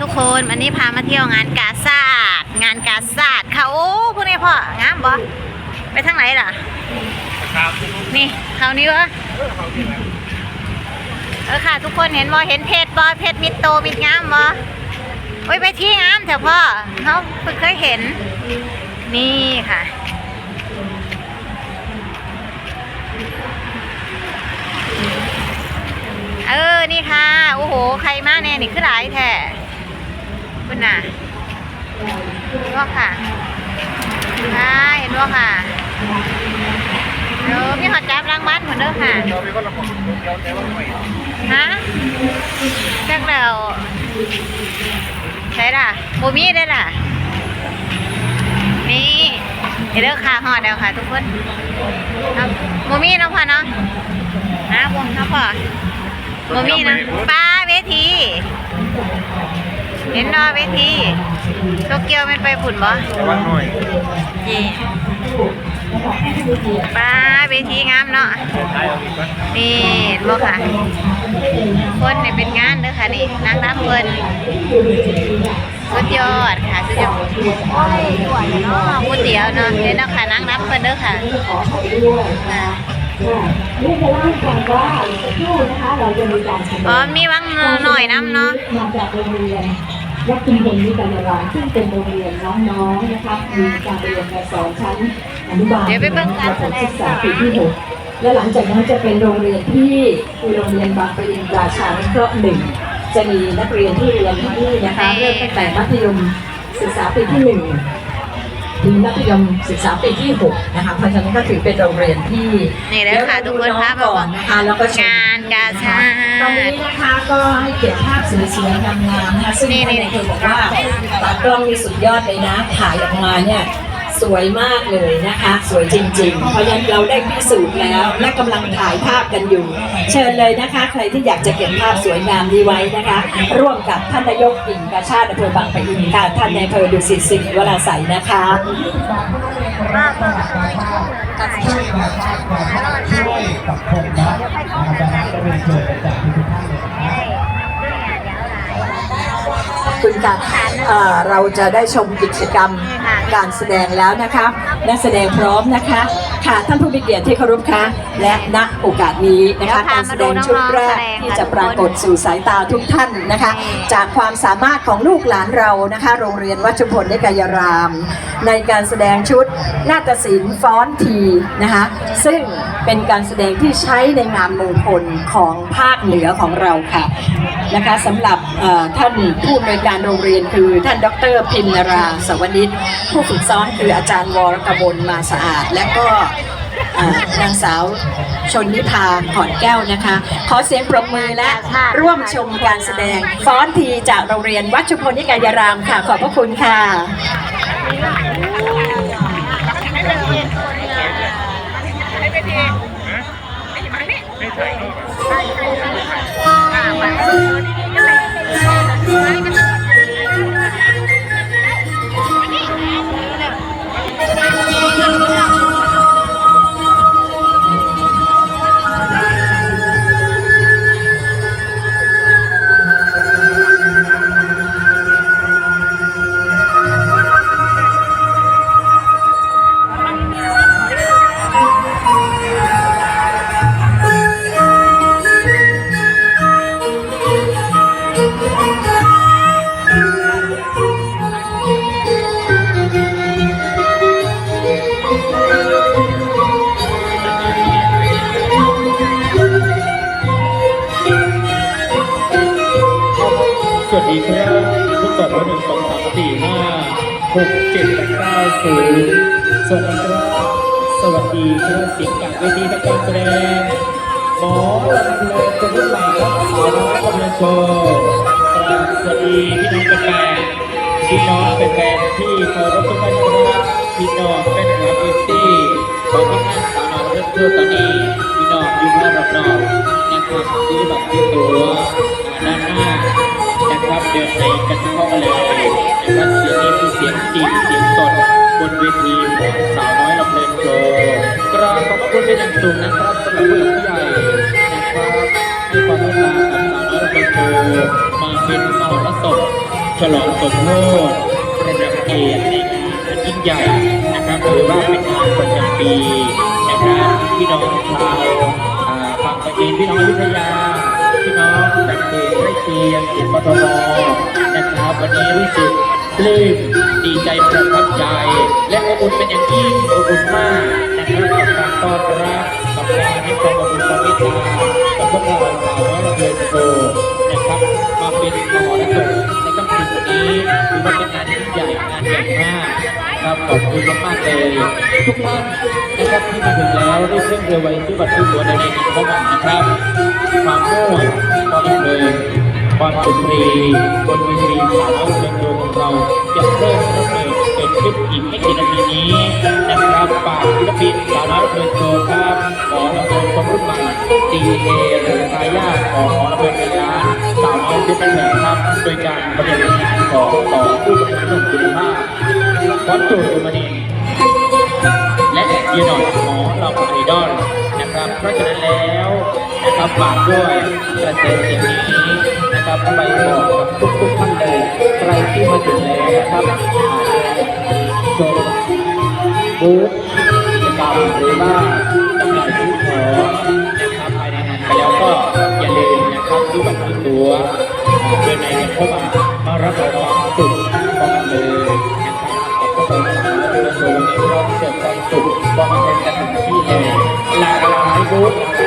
ทุกคนวันนี้พามาเที่ยวงานกาซาดงานกาซาดค่ะโอ้พวกนี้พ่องามบ่ไปทางไหนล่ะครับนี่เขานี้วะเออค่ะ ทุกคนเห็นบ่เห็นเพชรบ่เพชรมิดโตมิดงามบ่โอ้ยไปที่งามเถอะพ่อเขาเพิ่งเคยเห็น นี่ค่ะเออ นี่ค่ะ โอ้โห ใครมาแน่นี่คือหลายแท้ คุณน่ะเห็นว่าค่ะค่ะเห็นว่าค่ะเออมีหอดจับรางวัลเหมือนเด้อค่ะเราเป็นคนละคนเดียวแต่ว่าไม่ฮะแจ็คแล้วใช่ล่ะโบมี่ได้ล่ะ นี่เดี๋ยวเด้อค่ะหอดเดียวค่ะ ทุกคนเอาโมมีเนะพ่อเนาะฮะวงนะพ่อโมมี่นะป้าเวที เห็นเนาะเวทีโตเกียวมันไปผุ่นบ่ระวังหน่อยนี่ป้าเวทีงามเนาะท้ายเอาอีกก่อนนี่เห็นบ่ค่ะ คนเนี่ยเป็นงานเด้อค่ะนี่นางรำเพิ่นสุดยอดค่ะสุดยอดโอ้ยสวยเนาะก๋วยเตี๋ยวเนาะเดี๋ยวเนาะค่ะนางรำเพิ่นเด้อค่ะค่ะนี่จะเล่าให้ฟังว่าสักครู่นะคะเราจะมีการแสดงอ๋อมีวังหน่อยน้ำเนาะ มาจากโรงเรียนวัดชุมพลนิกายรามซึ่งเป็นโรงเรียนน้องๆนะคะมีการเรียนการสอนชั้นอนุบาลเดี๋ยวไปเบิ่งการแสดงศึกษาปีที่หกและหลังจากนั้นจะเป็นโรงเรียนที่คือโรงเรียนบางปะอินราชานุเคราะห์หนึ่งจะมีนักเรียนที่เรียนที่นี่นะคะเริ่มตั้งแต่มัธยมศึกษาปีที่หนึ่งถึงมัธยมศึกษาปีที่6นะคะเพราะฉะนั้นก็ถือเป็นโรงเรียนที่นี่เลยค่ะทุกคนพามาก่อนนะคะแล้วก็ชมงาน กาชาดตอนนี้นะคะก็ให้เก็บภาพสวยๆงามๆนะคะซึ่งนี่ท่านนี่นายอำเภอบอกว่าตากล้องนี่สุดยอดเลยนะถ่ายออกมาเนี่ย สวยมากเลยนะคะ สวยจริง ๆ เพราะฉะนั้นเราได้พิสูจน์แล้ว และกำลังถ่ายภาพกันอยู่ เชิญเลยนะคะ ใครที่อยากจะเก็บภาพสวยงามนี้ไว้นะคะ ร่วมกับท่านนายกกิ่งกาชาติอำเภอบางปะอินค่ะท่านนายอำเภอดุสิตสิริวราศัยนะคะกับคนนะนะครับจะเป็นเชิญจาก ครับคุณค่ะเอ่อเราจะได้ชมกิจกรรมการแสดงแล้วนะคะนักแสดงพร้อมนะคะ ค่ะท่านผู้มีเกียรติที่เคารพค่ะและณโอกาสนี้นะคะเดี๋ยวพาการแสดงมาดูชุดแรกน้องๆแสดงที่จะปรากฏสู่สายตาทุกท่านนะคะ จากความสามารถของลูกหลานเรานะคะ โรงเรียนวัชพลนิกายราม ในการแสดงชุดนาฏศิลป์ฟ้อนทีนะคะซึ่งเป็นการแสดงที่ใช้ในงานมงคลของภาคเหนือของเราค่ะ นะคะสำหรับท่านผู้อำนวยการโรงเรียนคือท่านดรพิมนราสวนิชผู้ฝึกซ้อมคืออาจารย์วรกบลมาสะอาด และก็นางสาวชนนิพาขอนแก้วนะคะ ขอเสียงปรบมือและร่วมชมการแสดง ฟ้อนทีจากโรงเรียนวัดชุมพลนิกายรามค่ะ ขอบพระคุณค่ะไม่ ถ่ายรูปส หกเจ็ดเก้าศูนย์สวัสดีครับสวัสดีครับเสียงจากเวทีทำการแสดงหมอลำเพลินคนรุ่นใหม่ครับสาวน้อยกำลังโชว์ครับสวัสดีพี่น้องแฟนพี่น้องแฟนที่เคารพทุกท่านครับพี่น้องแฟนคลับเอฟซีของพี่ท่านสาวน้อยเริ่มทั่วตอนนี้พี่น้องอยู่รอบๆนะครับซื้อบัตรซื้อตั๋วด้านหน้านะครับเดินในกันเข้ามาเลยนะครับ สียงนี้คือเสียงจริงเสียงสดบนเวทีของสาวน้อยลำเพลินโชว์กราบขอบพระคุณเป็นอย่างสูงนะครับสำหรับผู้หลักผู้ใหญ่นะครับให้ความเมตตากับสาวน้อยลำเพลินโชว์มาเป็นมหรสพฉลองสมโภชระดับเกียรติในงานอันยิ่งใหญ่นะครับถือว่าเป็นงานประจำปีนะครับพี่น้องชาวฝั่งปะจีนพี่น้องอยุธยาพี่น้องจากเขตใกล้เคียงเขตปทมนะครับวันนี้รู้สึก ปลื้มดีใจประทับใจ และอบอุ่นเป็นอย่างยิ่งอบอุ่นมากนะครับกับการต้อนรับกับการให้ความอบอุ่นความเมตตากับพวกเราสาวน้อยระเบิดโตนะครับมาเป็นมหรสพในค่ำคืนวันนี้ถือว่าเป็นงานที่ใหญ่งานใหญ่มากครับขอบคุณมากๆเลยทุกท่านนะครับที่มาถึงแล้วได้เร่งเร็วไวที่บัตรทุกตัวในในนี้เข้ามานะครับความม่วนความบันเทิงค วามสุนทรีบนเวทีสาวน้อยเพลงของเราจะเริ่มดำเนินเกิดขึ้นอีกไม่กี่นาทีนี้นะครับฝากศิลปินสาวน้อยเพลงโดครับขอระเบิดความรุ่นใหม่ตีเอหรือทายาทของขอระเบิดเป็นล้านสาวน้อยที่เป็นแหล่งครับโดยการประเด็นงานของต่อผู้บริหารคุณภาพขอจูดมานีและยืนหน่อยหมอเราไอดอลนะครับเพราะฉะนั้นแล้ว นะครับฝากด้วยกระแสเสียงนี้นะครับไปบอกกับทุกๆท่านเลยใครที่มาถึงแล้วนะครับจจะชมบูธกิจกรรมหรือว่าจำหน่ายซื้อของนะครับภายในงานไปแล้วก็อย่าลืมนะครับซื้อบัตรซื้อตัวอ่าเดินในกันเข้ามามารับรองความสุขของมันเลยนะครับก็เป็นสาวเรือโซนนี้เราเสิร์ฟความสุขความเทิงกันถึงที่เลยหลากหลายบูธ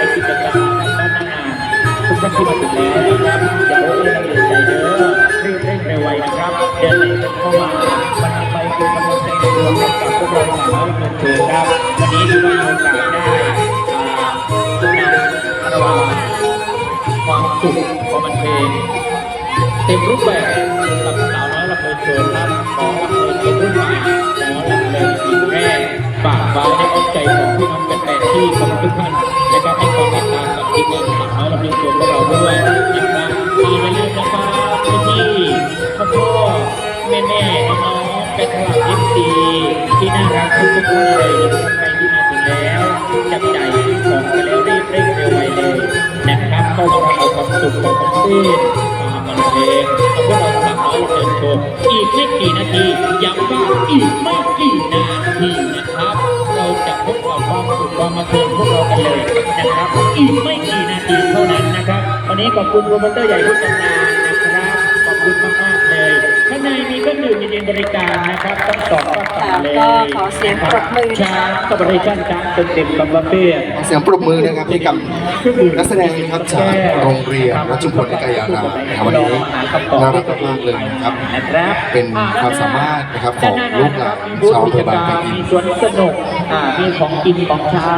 ราสาวเรือโซนครับวันนี้ถือว่าโอกาสได้อ่านำระว่างความสุขความบันเทิงเต็มรูปแบบกับสาวน้อยลำเพลินโชว์ครับขอลำเพลินเป็นรุ่นใหม่ขอลำเพลินปีแรกฝากไว้ในอ้อมใจของพี่น้องแฟนๆที่เคารพทุกท่านนะครับให้ความเมตตากับทีมงานสาวน้อยลำเพลินโชว์ของเราด้วยนะครับมีมาเลือกนะครับที่ที่พ่อพ่อแม่แม่น้อง ๆแฟนคลับเอฟซีที่น่ารักทุกทุกๆท่านเลยใครที่มาถึงแล้วจับใจซื้อของไปแล้วรีบเร่งเร็วไวเลยนะครับเข้ามาเอาความสุขความบันเทิงควาบันเทิงกับพวกเราสามร้อยเชิญชมอีกไม่กี่นาทีย้ำว่าอีกไม่กี่นาทีนะครับ เราจะพบกับความสุขความบันเทิงพวกเรากันเลยนะครับ อีกไม่กี่นาทีเท่านั้นนะครับวันนี้ขอบคุณโปรโมเตอร์ใหญ่ทุกตำนานนะครับขอบคุณมาก ในมีเครื่องดื่มเย็นๆบริการนะครับต้องสองก็สั่งเลยค่ะก็ขอเสียงปรบมือนะคะช้างกับบริการช้างเต็มเต็มๆกับประเภทขอเสียงปรบมือนะครับให้กับนักแสดงนะครับจากโรงเรียนรัชพลนิกายารามนะครับวันนี้น่ารักมากๆเลยนะครับ เป็นความสามารถนะครับของลูกหลานชาวอำเภอบางปะอินมีสวนสนุกอ่ามีของกินของใช้